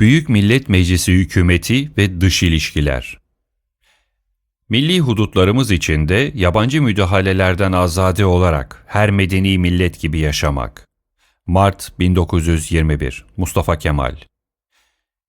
Büyük Millet Meclisi hükümeti ve dış ilişkiler. Milli hudutlarımız içinde yabancı müdahalelerden azade olarak her medeni millet gibi yaşamak. Mart 1921 Mustafa Kemal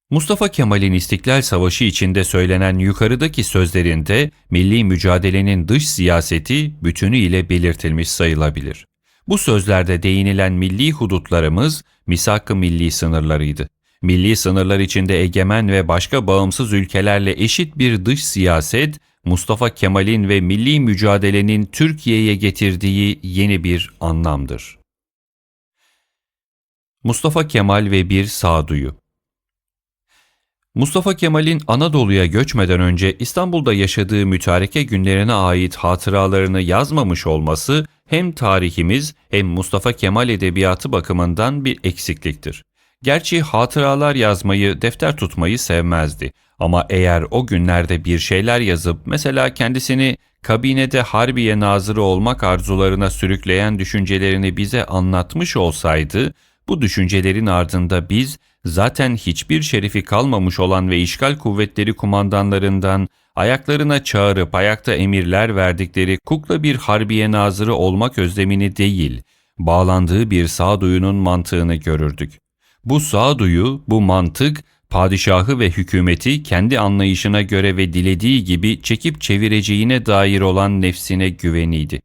Mustafa Kemal'in İstiklal Savaşı içinde söylenen yukarıdaki sözlerinde milli mücadelenin dış siyaseti bütünüyle belirtilmiş sayılabilir. Bu sözlerde değinilen milli hudutlarımız misak-ı milli sınırlarıydı milli sınırlar içinde egemen ve başka bağımsız ülkelerle eşit bir dış siyaset, Mustafa Kemal'in ve milli mücadelenin Türkiye'ye getirdiği yeni bir anlamdır. Mustafa Kemal ve bir sağduyu Mustafa Kemal'in Anadolu'ya göçmeden önce İstanbul'da yaşadığı mütareke günlerine ait hatıralarını yazmamış olması hem tarihimiz hem Mustafa Kemal edebiyatı bakımından bir eksikliktir. Gerçi hatıralar yazmayı, defter tutmayı sevmezdi. Ama eğer o günlerde bir şeyler yazıp mesela kendisini kabinede Harbiye Nazırı olmak arzularına sürükleyen düşüncelerini bize anlatmış olsaydı, bu düşüncelerin ardında biz zaten hiçbir şerifi kalmamış olan ve işgal kuvvetleri kumandanlarından ayaklarına çağırıp ayakta emirler verdikleri kukla bir Harbiye Nazırı olmak özlemini değil, bağlandığı bir sağduyunun mantığını görürdük. Bu sağduyu, bu mantık, padişahı ve hükümeti kendi anlayışına göre ve dilediği gibi çekip çevireceğine dair olan nefsine güveniydi.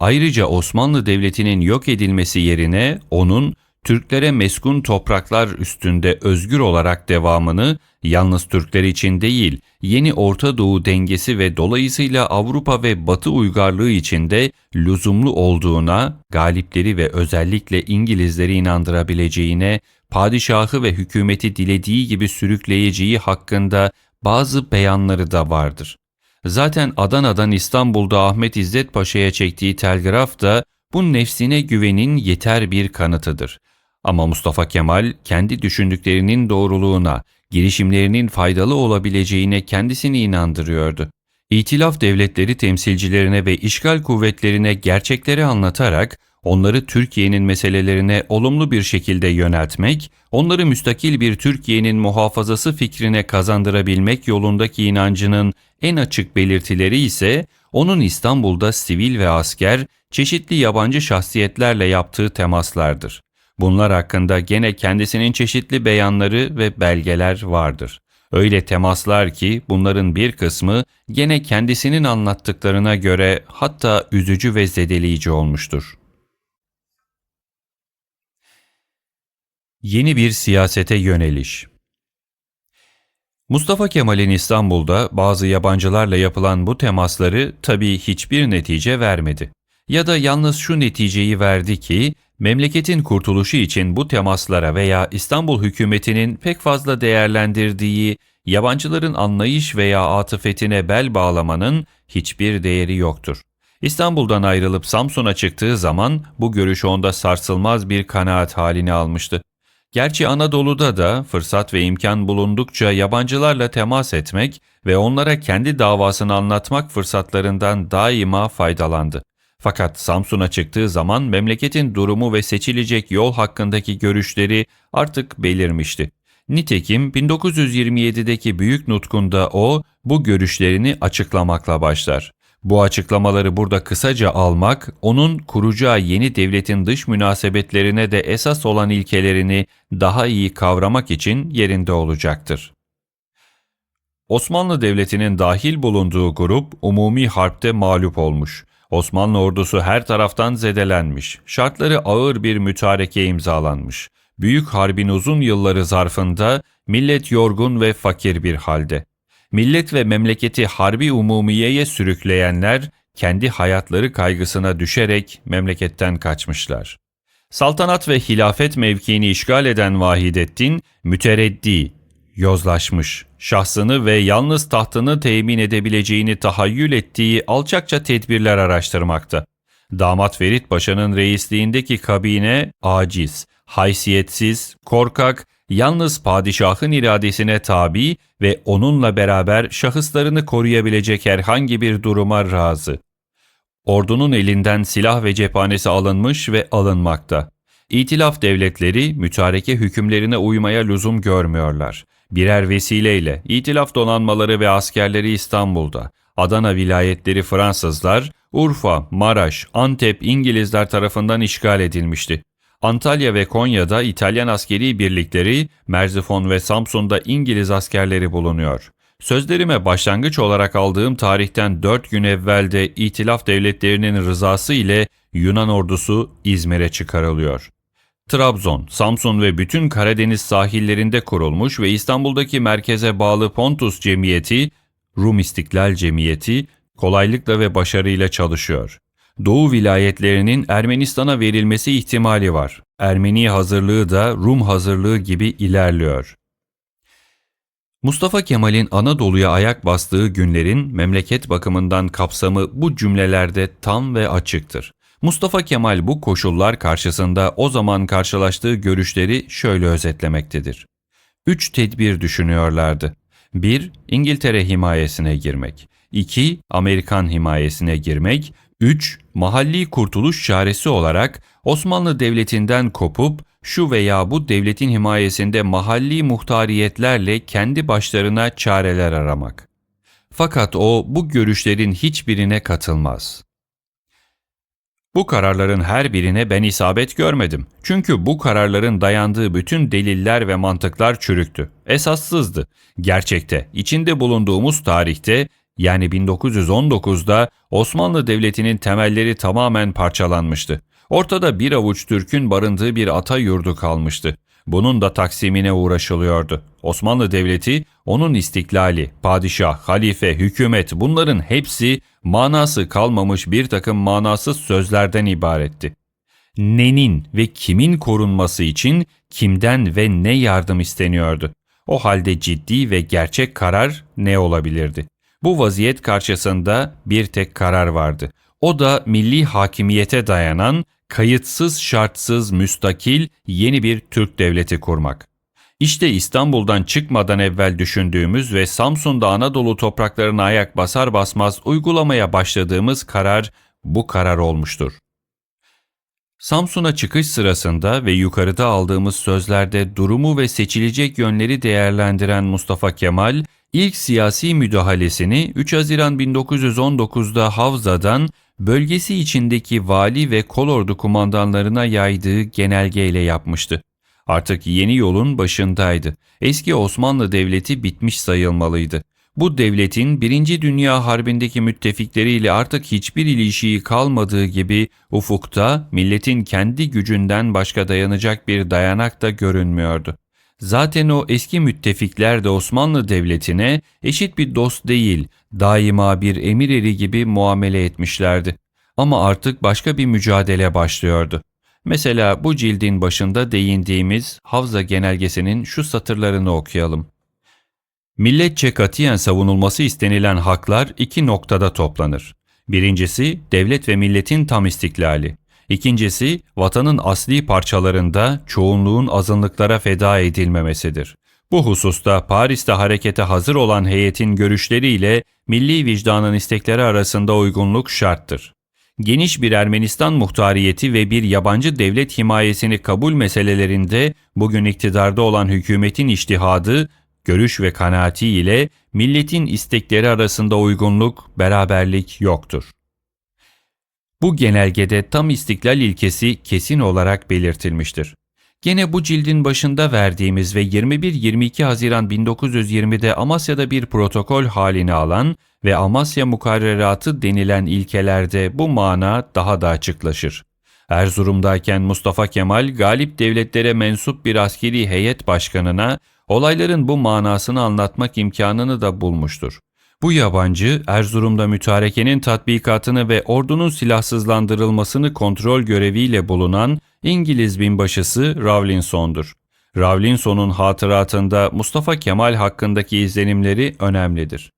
Ayrıca Osmanlı Devleti'nin yok edilmesi yerine onun Türklere meskun topraklar üstünde özgür olarak devamını yalnız Türkler için değil, yeni Orta Doğu dengesi ve dolayısıyla Avrupa ve Batı uygarlığı içinde lüzumlu olduğuna, galipleri ve özellikle İngilizleri inandırabileceğine padişahı ve hükümeti dilediği gibi sürükleyeceği hakkında bazı beyanları da vardır. Zaten Adana'dan İstanbul'da Ahmet İzzet Paşa'ya çektiği telgraf da bu nefsine güvenin yeter bir kanıtıdır. Ama Mustafa Kemal kendi düşündüklerinin doğruluğuna, girişimlerinin faydalı olabileceğine kendisini inandırıyordu. İtilaf devletleri temsilcilerine ve işgal kuvvetlerine gerçekleri anlatarak onları Türkiye'nin meselelerine olumlu bir şekilde yöneltmek, onları müstakil bir Türkiye'nin muhafazası fikrine kazandırabilmek yolundaki inancının en açık belirtileri ise onun İstanbul'da sivil ve asker, çeşitli yabancı şahsiyetlerle yaptığı temaslardır. Bunlar hakkında gene kendisinin çeşitli beyanları ve belgeler vardır. Öyle temaslar ki bunların bir kısmı gene kendisinin anlattıklarına göre hatta üzücü ve zedeleyici olmuştur. Yeni bir siyasete yöneliş Mustafa Kemal'in İstanbul'da bazı yabancılarla yapılan bu temasları tabii hiçbir netice vermedi. Ya da yalnız şu neticeyi verdi ki, memleketin kurtuluşu için bu temaslara veya İstanbul hükümetinin pek fazla değerlendirdiği yabancıların anlayış veya atıfetine bel bağlamanın hiçbir değeri yoktur. İstanbul'dan ayrılıp Samsun'a çıktığı zaman bu görüş onda sarsılmaz bir kanaat halini almıştı. Gerçi Anadolu'da da fırsat ve imkan bulundukça yabancılarla temas etmek ve onlara kendi davasını anlatmak fırsatlarından daima faydalandı. Fakat Samsun'a çıktığı zaman memleketin durumu ve seçilecek yol hakkındaki görüşleri artık belirmişti. Nitekim 1927'deki büyük nutkunda o bu görüşlerini açıklamakla başlar. Bu açıklamaları burada kısaca almak, onun kuracağı yeni devletin dış münasebetlerine de esas olan ilkelerini daha iyi kavramak için yerinde olacaktır. Osmanlı Devleti'nin dahil bulunduğu grup umumi harpte mağlup olmuş. Osmanlı ordusu her taraftan zedelenmiş. Şartları ağır bir mütareke imzalanmış. Büyük harbin uzun yılları zarfında millet yorgun ve fakir bir halde millet ve memleketi harbi umumiyeye sürükleyenler kendi hayatları kaygısına düşerek memleketten kaçmışlar. Saltanat ve hilafet mevkiini işgal eden Vahidettin, mütereddi, yozlaşmış, şahsını ve yalnız tahtını temin edebileceğini tahayyül ettiği alçakça tedbirler araştırmakta. Damat Ferit Paşa'nın reisliğindeki kabine aciz, haysiyetsiz, korkak yalnız padişahın iradesine tabi ve onunla beraber şahıslarını koruyabilecek herhangi bir duruma razı. Ordunun elinden silah ve cephanesi alınmış ve alınmakta. İtilaf devletleri mütareke hükümlerine uymaya lüzum görmüyorlar. Birer vesileyle İtilaf donanmaları ve askerleri İstanbul'da, Adana vilayetleri Fransızlar, Urfa, Maraş, Antep İngilizler tarafından işgal edilmişti. Antalya ve Konya'da İtalyan askeri birlikleri, Merzifon ve Samsun'da İngiliz askerleri bulunuyor. Sözlerime başlangıç olarak aldığım tarihten 4 gün evvelde İtilaf devletlerinin rızası ile Yunan ordusu İzmir'e çıkarılıyor. Trabzon, Samsun ve bütün Karadeniz sahillerinde kurulmuş ve İstanbul'daki merkeze bağlı Pontus Cemiyeti, Rum İstiklal Cemiyeti kolaylıkla ve başarıyla çalışıyor. Doğu vilayetlerinin Ermenistan'a verilmesi ihtimali var. Ermeni hazırlığı da Rum hazırlığı gibi ilerliyor. Mustafa Kemal'in Anadolu'ya ayak bastığı günlerin memleket bakımından kapsamı bu cümlelerde tam ve açıktır. Mustafa Kemal bu koşullar karşısında o zaman karşılaştığı görüşleri şöyle özetlemektedir. Üç tedbir düşünüyorlardı. 1. İngiltere himayesine girmek. 2. Amerikan himayesine girmek. 3. Mahalli kurtuluş çaresi olarak Osmanlı Devleti'nden kopup şu veya bu devletin himayesinde mahalli muhtariyetlerle kendi başlarına çareler aramak. Fakat o bu görüşlerin hiçbirine katılmaz. Bu kararların her birine ben isabet görmedim. Çünkü bu kararların dayandığı bütün deliller ve mantıklar çürüktü. Esassızdı. Gerçekte, içinde bulunduğumuz tarihte yani 1919'da Osmanlı Devleti'nin temelleri tamamen parçalanmıştı. Ortada bir avuç Türk'ün barındığı bir ata yurdu kalmıştı. Bunun da taksimine uğraşılıyordu. Osmanlı Devleti, onun istiklali, padişah, halife, hükümet bunların hepsi manası kalmamış bir takım manasız sözlerden ibaretti. Nenin ve kimin korunması için kimden ve ne yardım isteniyordu? O halde ciddi ve gerçek karar ne olabilirdi? Bu vaziyet karşısında bir tek karar vardı. O da milli hakimiyete dayanan, kayıtsız şartsız müstakil yeni bir Türk devleti kurmak. İşte İstanbul'dan çıkmadan evvel düşündüğümüz ve Samsun'da Anadolu topraklarına ayak basar basmaz uygulamaya başladığımız karar bu karar olmuştur. Samsun'a çıkış sırasında ve yukarıda aldığımız sözlerde durumu ve seçilecek yönleri değerlendiren Mustafa Kemal, ilk siyasi müdahalesini 3 Haziran 1919'da Havza'dan bölgesi içindeki vali ve kolordu kumandanlarına yaydığı genelgeyle yapmıştı. Artık yeni yolun başındaydı. Eski Osmanlı Devleti bitmiş sayılmalıydı. Bu devletin Birinci Dünya Harbi'ndeki müttefikleriyle artık hiçbir ilişiği kalmadığı gibi ufukta milletin kendi gücünden başka dayanacak bir dayanak da görünmüyordu. Zaten o eski müttefikler de Osmanlı Devleti'ne eşit bir dost değil, daima bir emir eri gibi muamele etmişlerdi. Ama artık başka bir mücadele başlıyordu. Mesela bu cildin başında değindiğimiz Havza Genelgesi'nin şu satırlarını okuyalım. Milletçe katiyen savunulması istenilen haklar iki noktada toplanır. Birincisi, devlet ve milletin tam istiklali. İkincisi, vatanın asli parçalarında çoğunluğun azınlıklara feda edilmemesidir. Bu hususta Paris'te harekete hazır olan heyetin görüşleriyle milli vicdanın istekleri arasında uygunluk şarttır. Geniş bir Ermenistan muhtariyeti ve bir yabancı devlet himayesini kabul meselelerinde bugün iktidarda olan hükümetin iştihadı, görüş ve kanaati ile milletin istekleri arasında uygunluk, beraberlik yoktur. Bu genelgede tam istiklal ilkesi kesin olarak belirtilmiştir. Gene bu cildin başında verdiğimiz ve 21-22 Haziran 1920'de Amasya'da bir protokol halini alan ve Amasya Mukarreratı denilen ilkelerde bu mana daha da açıklaşır. Erzurum'dayken Mustafa Kemal galip devletlere mensup bir askeri heyet başkanına olayların bu manasını anlatmak imkanını da bulmuştur. Bu yabancı Erzurum'da mütarekenin tatbikatını ve ordunun silahsızlandırılmasını kontrol göreviyle bulunan İngiliz binbaşısı Rawlinson'dur. Rawlinson'un hatıratında Mustafa Kemal hakkındaki izlenimleri önemlidir.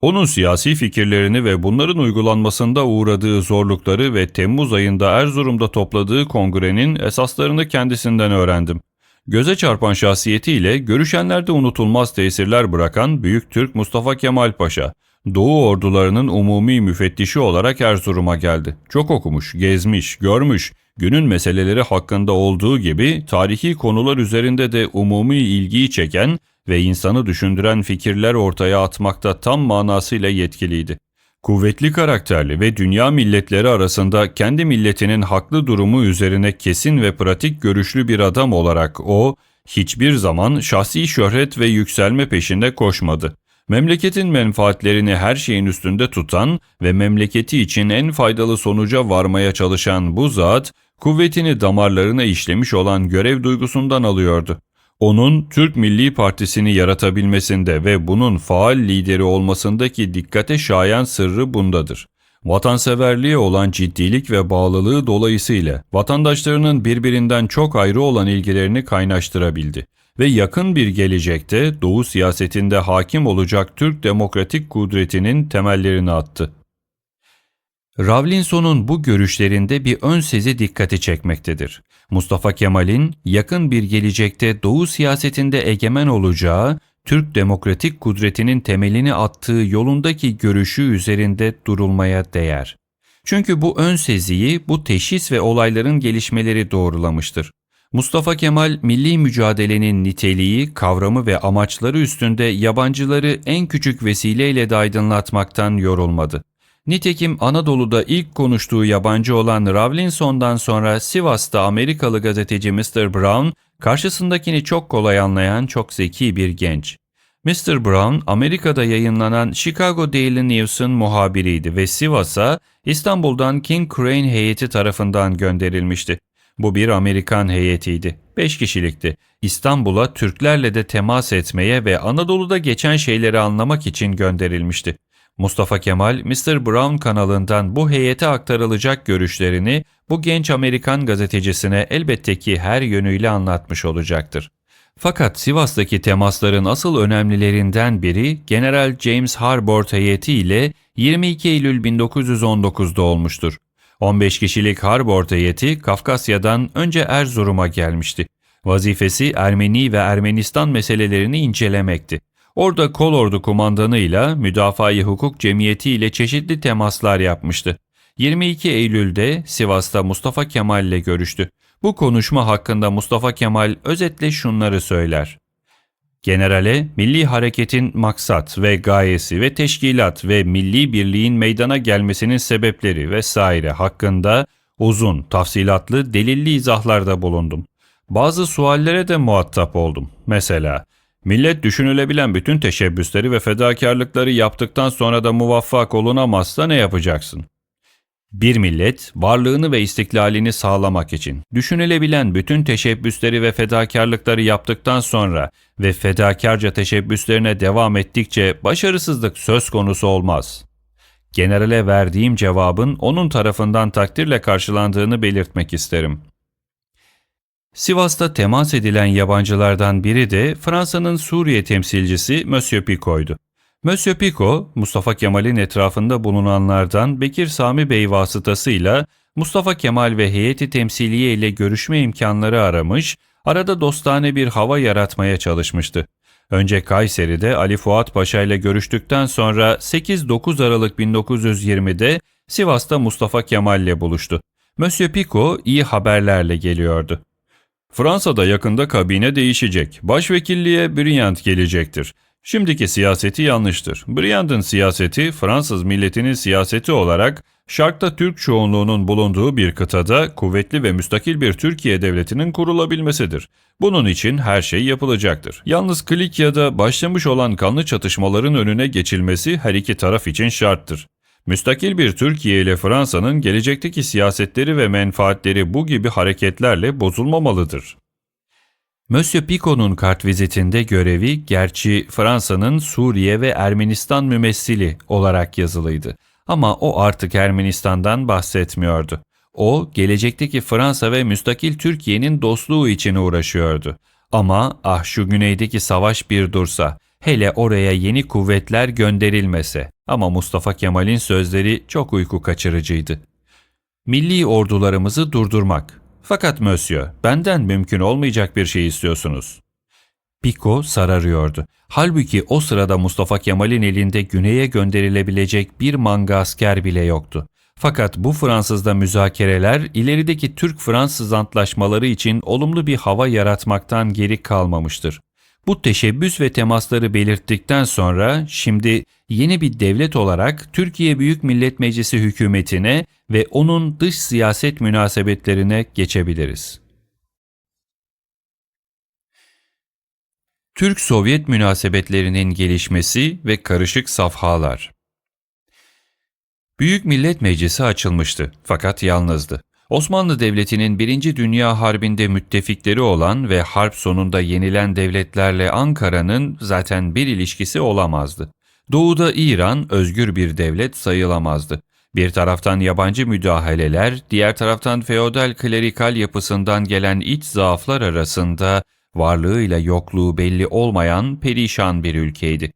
Onun siyasi fikirlerini ve bunların uygulanmasında uğradığı zorlukları ve Temmuz ayında Erzurum'da topladığı kongrenin esaslarını kendisinden öğrendim. Göze çarpan şahsiyetiyle görüşenlerde unutulmaz tesirler bırakan Büyük Türk Mustafa Kemal Paşa, Doğu ordularının umumi müfettişi olarak Erzurum'a geldi. Çok okumuş, gezmiş, görmüş, günün meseleleri hakkında olduğu gibi tarihi konular üzerinde de umumi ilgiyi çeken ve insanı düşündüren fikirler ortaya atmakta tam manasıyla yetkiliydi. Kuvvetli karakterli ve dünya milletleri arasında kendi milletinin haklı durumu üzerine kesin ve pratik görüşlü bir adam olarak o, hiçbir zaman şahsi şöhret ve yükselme peşinde koşmadı. Memleketin menfaatlerini her şeyin üstünde tutan ve memleketi için en faydalı sonuca varmaya çalışan bu zat, kuvvetini damarlarına işlemiş olan görev duygusundan alıyordu. Onun Türk Milli Partisi'ni yaratabilmesinde ve bunun faal lideri olmasındaki dikkate şayan sırrı bundadır. Vatanseverliğe olan ciddilik ve bağlılığı dolayısıyla vatandaşlarının birbirinden çok ayrı olan ilgilerini kaynaştırabildi ve yakın bir gelecekte Doğu siyasetinde hakim olacak Türk demokratik kudretinin temellerini attı. Rawlinson'un bu görüşlerinde bir ön sezi dikkati çekmektedir. Mustafa Kemal'in yakın bir gelecekte Doğu siyasetinde egemen olacağı, Türk demokratik kudretinin temelini attığı yolundaki görüşü üzerinde durulmaya değer. Çünkü bu ön seziyi bu teşhis ve olayların gelişmeleri doğrulamıştır. Mustafa Kemal milli mücadelenin niteliği, kavramı ve amaçları üstünde yabancıları en küçük vesileyle de aydınlatmaktan yorulmadı. Nitekim Anadolu'da ilk konuştuğu yabancı olan Rawlinson'dan sonra Sivas'ta Amerikalı gazeteci Mr. Brown, karşısındakini çok kolay anlayan çok zeki bir genç. Mr. Brown, Amerika'da yayınlanan Chicago Daily News'un muhabiriydi ve Sivas'a İstanbul'dan King Crane heyeti tarafından gönderilmişti. Bu bir Amerikan heyetiydi. Beş kişilikti. İstanbul'a Türklerle de temas etmeye ve Anadolu'da geçen şeyleri anlamak için gönderilmişti. Mustafa Kemal, Mr. Brown kanalından bu heyete aktarılacak görüşlerini bu genç Amerikan gazetecisine elbette ki her yönüyle anlatmış olacaktır. Fakat Sivas'taki temasların asıl önemlilerinden biri General James Harbord heyeti ile 22 Eylül 1919'da olmuştur. 15 kişilik Harbord heyeti Kafkasya'dan önce Erzurum'a gelmişti. Vazifesi Ermeni ve Ermenistan meselelerini incelemekti. Orada kolordu kumandanıyla Müdafaa-i Hukuk Cemiyeti ile çeşitli temaslar yapmıştı. 22 Eylül'de Sivas'ta Mustafa Kemal ile görüştü. Bu konuşma hakkında Mustafa Kemal özetle şunları söyler. Generale, milli hareketin maksat ve gayesi ve teşkilat ve milli birliğin meydana gelmesinin sebepleri vesaire hakkında uzun, tafsilatlı, delilli izahlarda bulundum. Bazı suallere de muhatap oldum. Mesela, millet düşünülebilen bütün teşebbüsleri ve fedakarlıkları yaptıktan sonra da muvaffak olunamazsa ne yapacaksın? Bir millet, varlığını ve istiklalini sağlamak için düşünülebilen bütün teşebbüsleri ve fedakarlıkları yaptıktan sonra ve fedakarca teşebbüslerine devam ettikçe başarısızlık söz konusu olmaz. Generale verdiğim cevabın onun tarafından takdirle karşılandığını belirtmek isterim. Sivas'ta temas edilen yabancılardan biri de Fransa'nın Suriye temsilcisi Monsieur Picot'ydu. Monsieur Picot, Mustafa Kemal'in etrafında bulunanlardan Bekir Sami Bey vasıtasıyla Mustafa Kemal ve heyeti temsiliye ile görüşme imkanları aramış, arada dostane bir hava yaratmaya çalışmıştı. Önce Kayseri'de Ali Fuat Paşa ile görüştükten sonra 8-9 Aralık 1920'de Sivas'ta Mustafa Kemal ile buluştu. Monsieur Picot iyi haberlerle geliyordu. Fransa'da yakında kabine değişecek. Başvekilliğe Briand gelecektir. Şimdiki siyaseti yanlıştır. Briand'ın siyaseti Fransız milletinin siyaseti olarak Şark'ta Türk çoğunluğunun bulunduğu bir kıtada kuvvetli ve müstakil bir Türkiye devletinin kurulabilmesidir. Bunun için her şey yapılacaktır. Yalnız Klikya'da başlamış olan kanlı çatışmaların önüne geçilmesi her iki taraf için şarttır. Müstakil bir Türkiye ile Fransa'nın gelecekteki siyasetleri ve menfaatleri bu gibi hareketlerle bozulmamalıdır. Monsieur Picot'un kartvizitinde görevi gerçi Fransa'nın Suriye ve Ermenistan mümessili olarak yazılıydı. Ama o artık Ermenistan'dan bahsetmiyordu. O, gelecekteki Fransa ve müstakil Türkiye'nin dostluğu için uğraşıyordu. Ama ah şu güneydeki savaş bir dursa, hele oraya yeni kuvvetler gönderilmese. Ama Mustafa Kemal'in sözleri çok uyku kaçırıcıydı. Milli ordularımızı durdurmak, fakat Monsieur, benden mümkün olmayacak bir şey istiyorsunuz. Pico sararıyordu. Halbuki o sırada Mustafa Kemal'in elinde güneye gönderilebilecek bir manga asker bile yoktu. Fakat bu Fransız'da müzakereler ilerideki Türk-Fransız antlaşmaları için olumlu bir hava yaratmaktan geri kalmamıştır. Bu teşebbüs ve temasları belirttikten sonra şimdi yeni bir devlet olarak Türkiye Büyük Millet Meclisi hükümetine ve onun dış siyaset münasebetlerine geçebiliriz. Türk-Sovyet münasebetlerinin gelişmesi ve karışık safhalar Büyük Millet Meclisi açılmıştı fakat yalnızdı. Osmanlı Devleti'nin Birinci Dünya Harbi'nde müttefikleri olan ve harp sonunda yenilen devletlerle Ankara'nın zaten bir ilişkisi olamazdı. Doğuda İran özgür bir devlet sayılamazdı. Bir taraftan yabancı müdahaleler, diğer taraftan feodal klerikal yapısından gelen iç zaaflar arasında varlığıyla yokluğu belli olmayan perişan bir ülkeydi.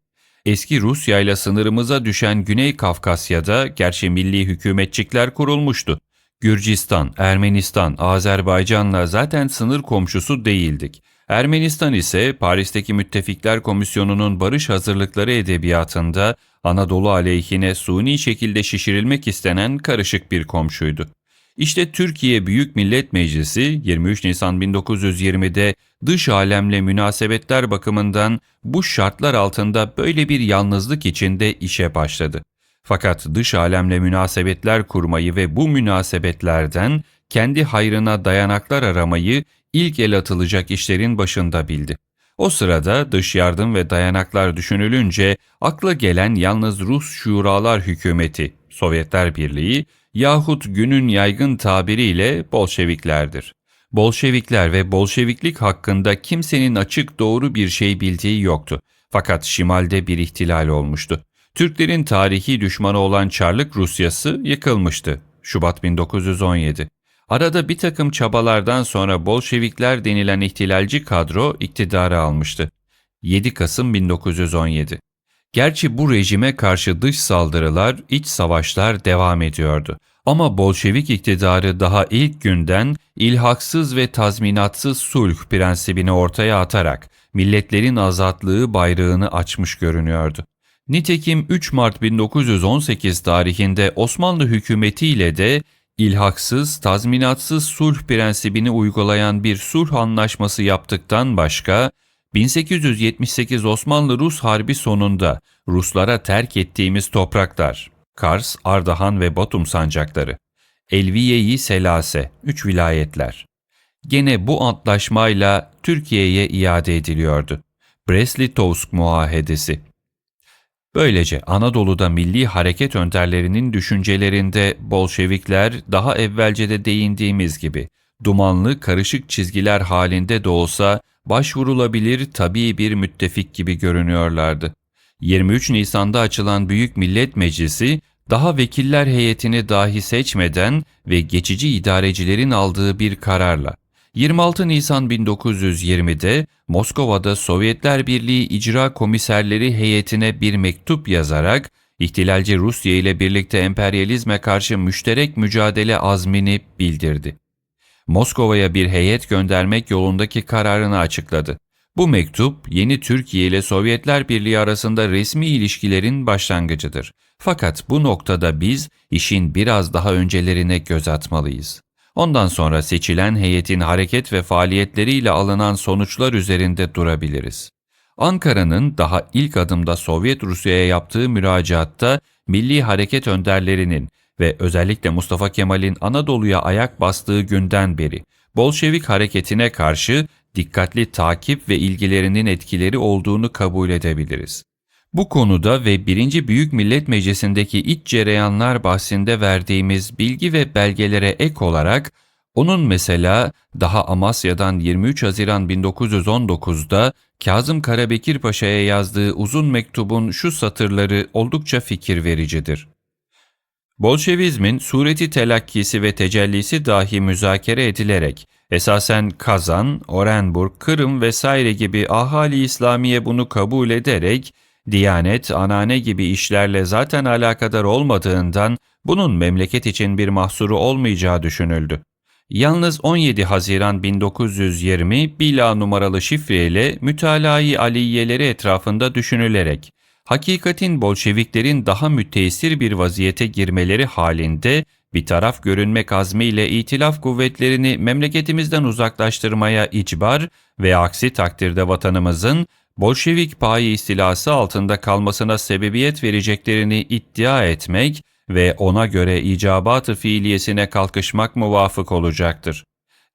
Eski Rusya ile sınırımıza düşen Güney Kafkasya'da gerçi milli hükümetçikler kurulmuştu. Gürcistan, Ermenistan, Azerbaycan'la zaten sınır komşusu değildik. Ermenistan ise Paris'teki Müttefikler Komisyonu'nun barış hazırlıkları edebiyatında Anadolu aleyhine suni şekilde şişirilmek istenen karışık bir komşuydu. İşte Türkiye Büyük Millet Meclisi 23 Nisan 1920'de dış alemle münasebetler bakımından bu şartlar altında böyle bir yalnızlık içinde işe başladı. Fakat dış alemle münasebetler kurmayı ve bu münasebetlerden kendi hayrına dayanaklar aramayı ilk el atılacak işlerin başında bildi. O sırada dış yardım ve dayanaklar düşünülünce akla gelen yalnız Rus Şuralar Hükümeti, Sovyetler Birliği yahut günün yaygın tabiriyle Bolşeviklerdir. Bolşevikler ve Bolşeviklik hakkında kimsenin açık doğru bir şey bildiği yoktu. Fakat şimalde bir ihtilal olmuştu. Türklerin tarihi düşmanı olan Çarlık Rusyası yıkılmıştı. Şubat 1917. Arada bir takım çabalardan sonra Bolşevikler denilen ihtilalci kadro iktidarı almıştı. 7 Kasım 1917. Gerçi bu rejime karşı dış saldırılar, iç savaşlar devam ediyordu. Ama Bolşevik iktidarı daha ilk günden ilhaksız ve tazminatsız sulh prensibini ortaya atarak milletlerin azatlığı bayrağını açmış görünüyordu. Nitekim 3 Mart 1918 tarihinde Osmanlı hükümetiyle de ilhaksız, tazminatsız sulh prensibini uygulayan bir sulh anlaşması yaptıktan başka 1878 Osmanlı-Rus Harbi sonunda Ruslara terk ettiğimiz topraklar, Kars, Ardahan ve Batum sancakları, Elviye-i Selase, üç vilayetler. Gene bu antlaşmayla Türkiye'ye iade ediliyordu. Brest-Litovsk Muahedesi. Böylece Anadolu'da milli hareket önderlerinin düşüncelerinde Bolşevikler daha evvelce de değindiğimiz gibi dumanlı karışık çizgiler halinde de olsa başvurulabilir tabii bir müttefik gibi görünüyorlardı. 23 Nisan'da açılan Büyük Millet Meclisi daha vekiller heyetini dahi seçmeden ve geçici idarecilerin aldığı bir kararla 26 Nisan 1920'de Moskova'da Sovyetler Birliği İcra Komiserleri heyetine bir mektup yazarak ihtilalci Rusya ile birlikte emperyalizme karşı müşterek mücadele azmini bildirdi. Moskova'ya bir heyet göndermek yolundaki kararını açıkladı. Bu mektup yeni Türkiye ile Sovyetler Birliği arasında resmi ilişkilerin başlangıcıdır. Fakat bu noktada biz işin biraz daha öncelerine göz atmalıyız. Ondan sonra seçilen heyetin hareket ve faaliyetleriyle alınan sonuçlar üzerinde durabiliriz. Ankara'nın daha ilk adımda Sovyet Rusya'ya yaptığı müracaatta milli hareket önderlerinin ve özellikle Mustafa Kemal'in Anadolu'ya ayak bastığı günden beri Bolşevik hareketine karşı dikkatli takip ve ilgilerinin etkileri olduğunu kabul edebiliriz. Bu konuda ve 1. Büyük Millet Meclisi'ndeki iç cereyanlar bahsinde verdiğimiz bilgi ve belgelere ek olarak onun mesela daha Amasya'dan 23 Haziran 1919'da Kazım Karabekir Paşa'ya yazdığı uzun mektubun şu satırları oldukça fikir vericidir. Bolşevizmin sureti telakkisi ve tecellisi dahi müzakere edilerek esasen Kazan, Orenburg, Kırım vesaire gibi ahali İslamiye bunu kabul ederek Diyanet, anane gibi işlerle zaten alakadar olmadığından bunun memleket için bir mahsuru olmayacağı düşünüldü. Yalnız 17 Haziran 1920 bila numaralı şifreyle mütalai aliyeleri etrafında düşünülerek Hakikatin Bolşeviklerin daha müteessir bir vaziyete girmeleri halinde bir taraf görünmek azmiyle itilaf kuvvetlerini memleketimizden uzaklaştırmaya icbar ve aksi takdirde vatanımızın Bolşevik payi istilası altında kalmasına sebebiyet vereceklerini iddia etmek ve ona göre icabat-ı fiiliyesine kalkışmak muvafık olacaktır.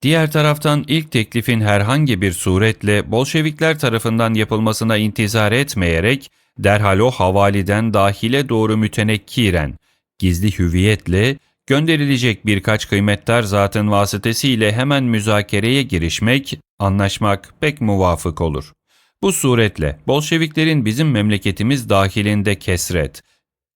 Diğer taraftan ilk teklifin herhangi bir suretle Bolşevikler tarafından yapılmasına intizar etmeyerek derhal o havaliden dahile doğru mütenekkiren, gizli hüviyetle gönderilecek birkaç kıymetdar zatın vasıtesiyle hemen müzakereye girişmek, anlaşmak pek muvafık olur. Bu suretle Bolşeviklerin bizim memleketimiz dahilinde kesret,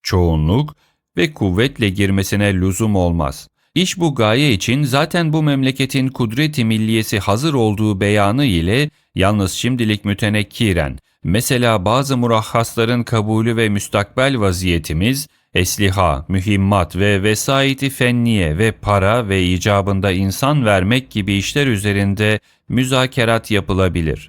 çoğunluk ve kuvvetle girmesine lüzum olmaz. İş bu gaye için zaten bu memleketin kudret-i milliyesi hazır olduğu beyanı ile yalnız şimdilik mütenekkiren, mesela bazı murahhasların kabulü ve müstakbel vaziyetimiz, esliha, mühimmat ve vesayeti fenniye ve para ve icabında insan vermek gibi işler üzerinde müzakerat yapılabilir.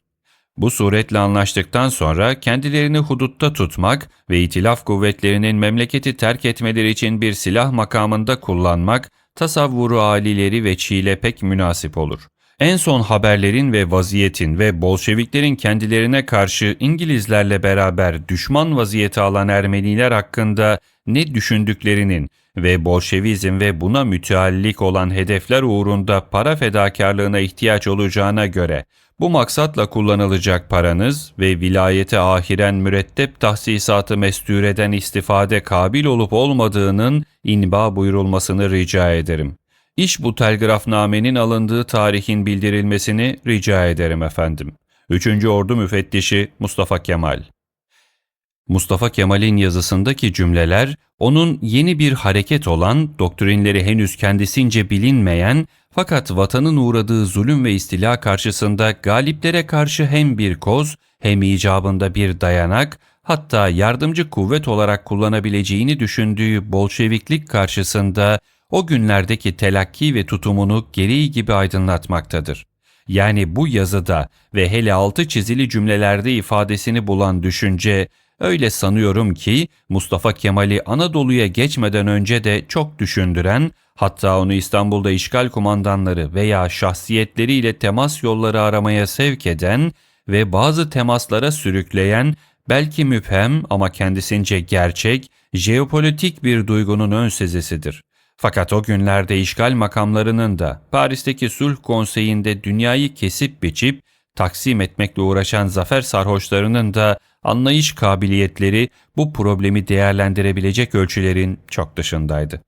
Bu suretle anlaştıktan sonra kendilerini hudutta tutmak ve itilaf kuvvetlerinin memleketi terk etmeleri için bir silah makamında kullanmak tasavvuru alileri ve çiğle pek münasip olur. En son haberlerin ve vaziyetin ve Bolşeviklerin kendilerine karşı İngilizlerle beraber düşman vaziyeti alan Ermeniler hakkında ne düşündüklerinin ve Bolşevizm ve buna müteallik olan hedefler uğrunda para fedakarlığına ihtiyaç olacağına göre bu maksatla kullanılacak paranız ve vilayete ahiren mürettep tahsisatı mestüreden istifade kabil olup olmadığının inba buyurulmasını rica ederim. İş bu telgrafnamenin alındığı tarihin bildirilmesini rica ederim efendim. 3. Ordu Müfettişi Mustafa Kemal Mustafa Kemal'in yazısındaki cümleler, onun yeni bir hareket olan, doktrinleri henüz kendisince bilinmeyen fakat vatanın uğradığı zulüm ve istila karşısında galiplere karşı hem bir koz hem icabında bir dayanak, hatta yardımcı kuvvet olarak kullanabileceğini düşündüğü Bolşeviklik karşısında o günlerdeki telakki ve tutumunu gereği gibi aydınlatmaktadır. Yani bu yazıda ve hele altı çizili cümlelerde ifadesini bulan düşünce, öyle sanıyorum ki Mustafa Kemal'i Anadolu'ya geçmeden önce de çok düşündüren, hatta onu İstanbul'da işgal kumandanları veya şahsiyetleriyle temas yolları aramaya sevk eden ve bazı temaslara sürükleyen, belki müphem ama kendisince gerçek, jeopolitik bir duygunun ön sezisidir. Fakat o günlerde işgal makamlarının da Paris'teki Sulh Konseyi'nde dünyayı kesip biçip taksim etmekle uğraşan zafer sarhoşlarının da anlayış kabiliyetleri bu problemi değerlendirebilecek ölçülerin çok dışındaydı.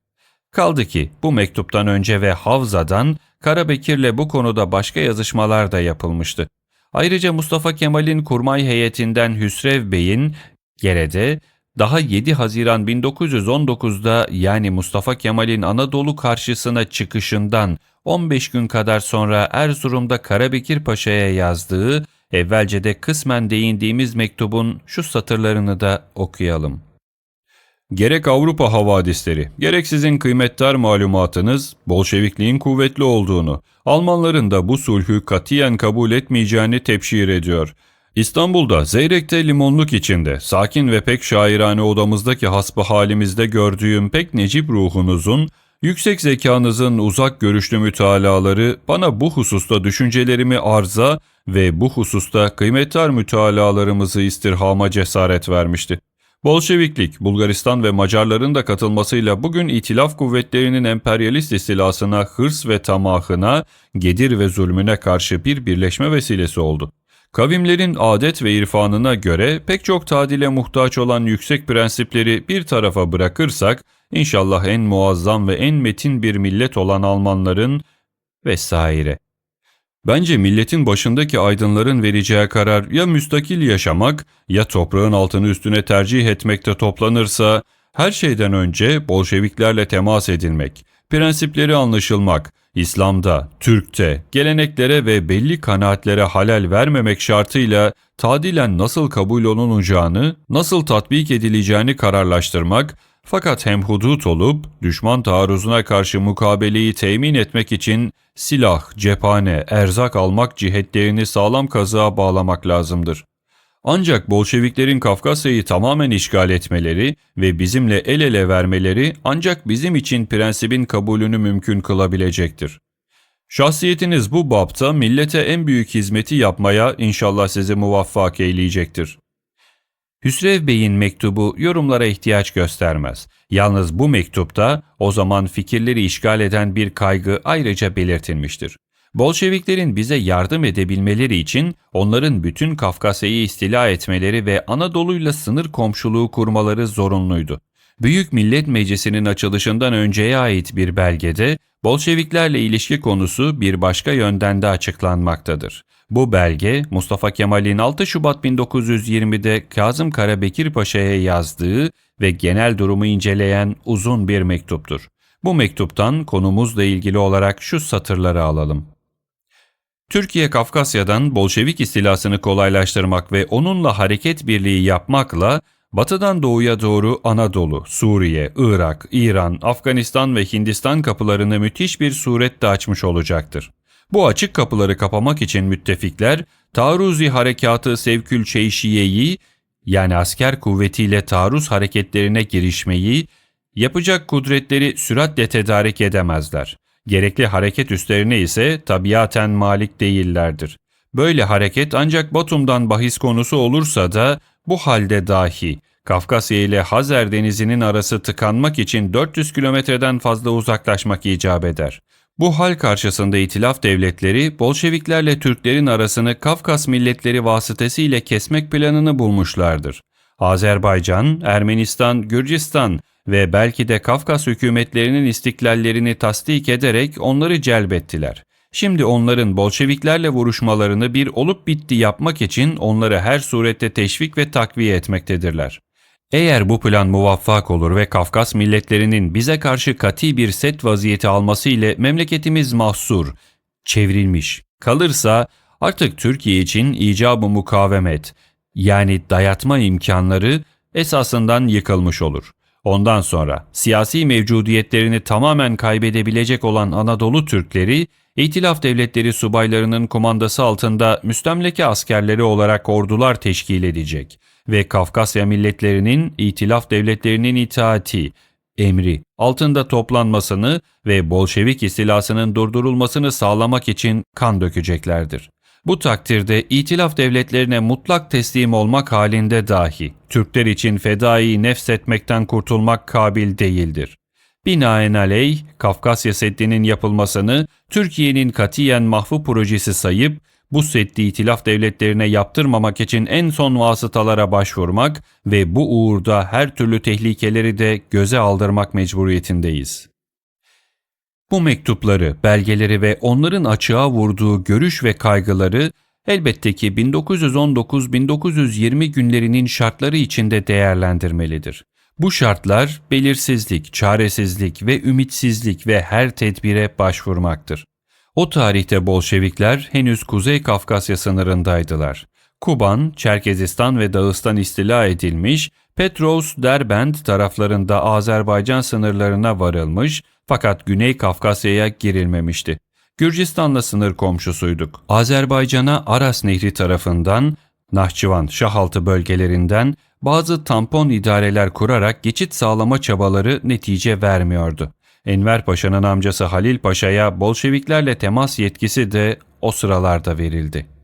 Kaldı ki bu mektuptan önce ve Havza'dan Karabekir'le bu konuda başka yazışmalar da yapılmıştı. Ayrıca Mustafa Kemal'in kurmay heyetinden Hüsrev Bey'in Gere'de daha 7 Haziran 1919'da yani Mustafa Kemal'in Anadolu karşısına çıkışından 15 gün kadar sonra Erzurum'da Karabekir Paşa'ya yazdığı, evvelce de kısmen değindiğimiz mektubun şu satırlarını da okuyalım. Gerek Avrupa havadisleri, gerek sizin kıymetdar malumatınız, Bolşevikliğin kuvvetli olduğunu, Almanların da bu sulhü katiyen kabul etmeyeceğini tepşir ediyor. İstanbul'da, Zeyrek'te limonluk içinde, sakin ve pek şairane odamızdaki hasbı halimizde gördüğüm pek necip ruhunuzun, yüksek zekanızın uzak görüşlü mütalaları bana bu hususta düşüncelerimi arza ve bu hususta kıymetdar mütalalarımızı istirhama cesaret vermişti. Bolşeviklik, Bulgaristan ve Macarların da katılmasıyla bugün itilaf kuvvetlerinin emperyalist istilasına, hırs ve tamahına, gedir ve zulmüne karşı bir birleşme vesilesi oldu. Kavimlerin adet ve irfanına göre pek çok tadile muhtaç olan yüksek prensipleri bir tarafa bırakırsak, inşallah en muazzam ve en metin bir millet olan Almanların vesaire. Bence milletin başındaki aydınların vereceği karar ya müstakil yaşamak ya toprağın altını üstüne tercih etmekte toplanırsa her şeyden önce Bolşeviklerle temas edilmek, prensipleri anlaşılmak, İslam'da, Türk'te, geleneklere ve belli kanaatlere halel vermemek şartıyla tadilen nasıl kabul olunacağını, nasıl tatbik edileceğini kararlaştırmak fakat hem hudut olup düşman taarruzuna karşı mukabeleyi temin etmek için silah, cephane, erzak almak cihetlerini sağlam kazığa bağlamak lazımdır. Ancak Bolşeviklerin Kafkasya'yı tamamen işgal etmeleri ve bizimle el ele vermeleri ancak bizim için prensibin kabulünü mümkün kılabilecektir. Şahsiyetiniz bu bapta millete en büyük hizmeti yapmaya inşallah sizi muvaffak eyleyecektir. Hüsrev Bey'in mektubu yorumlara ihtiyaç göstermez. Yalnız bu mektupta o zaman fikirleri işgal eden bir kaygı ayrıca belirtilmiştir. Bolşeviklerin bize yardım edebilmeleri için onların bütün Kafkasya'yı istila etmeleri ve Anadolu'yla sınır komşuluğu kurmaları zorunluydu. Büyük Millet Meclisi'nin açılışından önceye ait bir belgede Bolşeviklerle ilişki konusu bir başka yönden de açıklanmaktadır. Bu belge Mustafa Kemal'in 6 Şubat 1920'de Kazım Karabekir Paşa'ya yazdığı ve genel durumu inceleyen uzun bir mektuptur. Bu mektuptan konumuzla ilgili olarak şu satırları alalım. Türkiye Kafkasya'dan Bolşevik istilasını kolaylaştırmak ve onunla hareket birliği yapmakla batıdan doğuya doğru Anadolu, Suriye, Irak, İran, Afganistan ve Hindistan kapılarını müthiş bir surette açmış olacaktır. Bu açık kapıları kapamak için müttefikler taarruzi harekatı Sevkül Çeyşiye'yi yani asker kuvvetiyle taarruz hareketlerine girişmeyi yapacak kudretleri süratle tedarik edemezler. Gerekli hareket üstlerine ise tabiaten malik değillerdir. Böyle hareket ancak Batum'dan bahis konusu olursa da bu halde dahi Kafkasya ile Hazer denizinin arası tıkanmak için 400 kilometreden fazla uzaklaşmak icap eder. Bu hal karşısında itilaf devletleri Bolşeviklerle Türklerin arasını Kafkas milletleri vasıtasıyla kesmek planını bulmuşlardır. Azerbaycan, Ermenistan, Gürcistan ve belki de Kafkas hükümetlerinin istiklallerini tasdik ederek onları celbettiler. Şimdi onların Bolşeviklerle vuruşmalarını bir olup bitti yapmak için onları her surette teşvik ve takviye etmektedirler. Eğer bu plan muvaffak olur ve Kafkas milletlerinin bize karşı kati bir set vaziyeti alması ile memleketimiz mahsur, çevrilmiş kalırsa artık Türkiye için icabı mukavemet yani dayatma imkanları esasından yıkılmış olur. Ondan sonra siyasi mevcudiyetlerini tamamen kaybedebilecek olan Anadolu Türkleri, İtilaf devletleri subaylarının kumandası altında müstemleke askerleri olarak ordular teşkil edecek ve Kafkasya milletlerinin İtilaf devletlerinin itaati, emri altında toplanmasını ve Bolşevik istilasının durdurulmasını sağlamak için kan dökeceklerdir. Bu takdirde İtilaf devletlerine mutlak teslim olmak halinde dahi Türkler için fedai nefs etmekten kurtulmak kabil değildir. Binaenaleyh Kafkasya Seddi'nin yapılmasını Türkiye'nin katiyen mahvu projesi sayıp bu Seddi itilaf devletlerine yaptırmamak için en son vasıtalara başvurmak ve bu uğurda her türlü tehlikeleri de göze aldırmak mecburiyetindeyiz. Bu mektupları, belgeleri ve onların açığa vurduğu görüş ve kaygıları elbette ki 1919-1920 günlerinin şartları içinde değerlendirmelidir. Bu şartlar belirsizlik, çaresizlik ve ümitsizlik ve her tedbire başvurmaktır. O tarihte Bolşevikler henüz Kuzey Kafkasya sınırındaydılar. Kuban, Çerkezistan ve Dağıstan istila edilmiş, Petros, Derbent taraflarında Azerbaycan sınırlarına varılmış fakat Güney Kafkasya'ya girilmemişti. Gürcistan'la sınır komşusuyduk. Azerbaycan'a Aras Nehri tarafından, Nahçıvan, Şahaltı bölgelerinden bazı tampon idareler kurarak geçit sağlama çabaları netice vermiyordu. Enver Paşa'nın amcası Halil Paşa'ya Bolşeviklerle temas yetkisi de o sıralarda verildi.